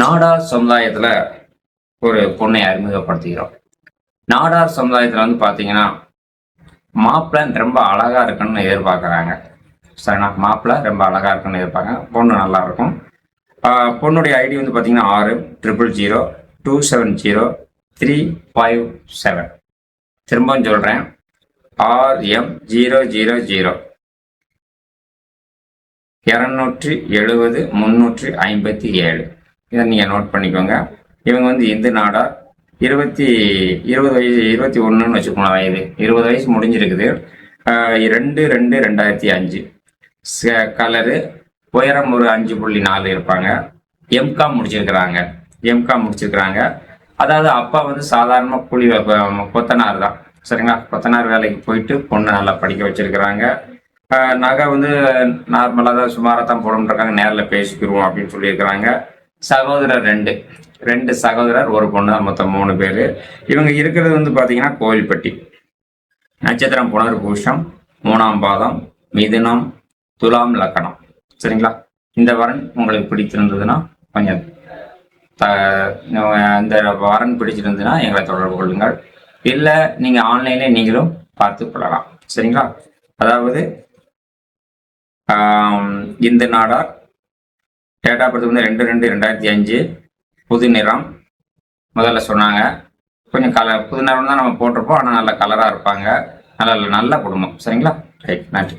நாடார் சமுதாயத்தில் ஒரு பொண்ணை அறிமுகப்படுத்துகிறோம். நாடார் சமுதாயத்தில் வந்து பார்த்தீங்கன்னா மாப்பிள்ளை ரொம்ப அழகா இருக்குன்னு எதிர்பார்க்குறாங்க. சரிண்ணா மாப்பிள்ளை ரொம்ப அழகா இருக்குன்னு எதிர்பார்க்க பொண்ணு நல்லா இருக்கும். பொண்ணுடைய ஐடி வந்து பார்த்தீங்கன்னா ஆறு triple zero two seven zero three five seven திரும்பவும் சொல்கிறேன் ஆர்எம் ஜீரோ ஜீரோ ஜீரோ இரநூற்றி எழுபது முந்நூற்றி ஐம்பத்தி ஏழு. இதை நீங்கள் நோட் பண்ணிக்கோங்க. இவங்க வந்து இந்து நாடார் இருபத்தி இருபது வயசு இருபத்தி ஒன்றுன்னு வச்சுக்கோங்க வயது. இருபது வயசு முடிஞ்சிருக்குது. ரெண்டு ரெண்டு ரெண்டாயிரத்தி அஞ்சு. கலரு உயரம் ஒரு அஞ்சு புள்ளி நாலு இருப்பாங்க. எம்காம் முடிச்சிருக்கிறாங்க. எம்காம் முடிச்சிருக்கிறாங்க. அதாவது அப்பா வந்து சாதாரணமாக கூலி கொத்தனார் தான். சரிங்களா? கொத்தனார் வேலைக்கு போயிட்டு பொண்ணு நல்லா படிக்க வச்சிருக்கிறாங்க. நகை வந்து நார்மலாக தான் சுமாராக தான் போடணுன்றாங்க நேரில் பேசிக்கிடுவோம் அப்படின்னு சொல்லியிருக்கிறாங்க. சகோதரர் ரெண்டு. ரெண்டு சகோதரர் ஒரு பொண்ணு தான் மொத்தம் மூணு பேர். இவங்க இருக்கிறது வந்து பார்த்தீங்கன்னா கோவில்பட்டி. நட்சத்திரம் புனர்பூஷம் மூணாம் பாதம் மிதுனம் துலாம் லக்கணம். சரிங்களா? இந்த வரன் உங்களுக்கு பிடிச்சிருந்ததுன்னா கொஞ்சம் த இந்த வரன் பிடிச்சிருந்ததுன்னா எங்களை தொடர்பு கொள்ளுங்கள். இல்லை நீங்கள் ஆன்லைனில் நீங்களும் பார்த்து கொள்ளலாம். சரிங்களா? அதாவது ஆம், இந்த நாடார் டேட் ஆஃப் பர்த் வந்து ரெண்டு ரெண்டு ரெண்டாயிரத்தி அஞ்சு. புது நிறம். முதல்ல சொன்னாங்க. கொஞ்சம் கலர் புது நிறம் தான் நம்ம போட்டிருப்போம். ஆனால் நல்ல கலராக இருப்பாங்க. நல்ல நல்ல குடும்பம். சரிங்களா? ரைட் நன்றி.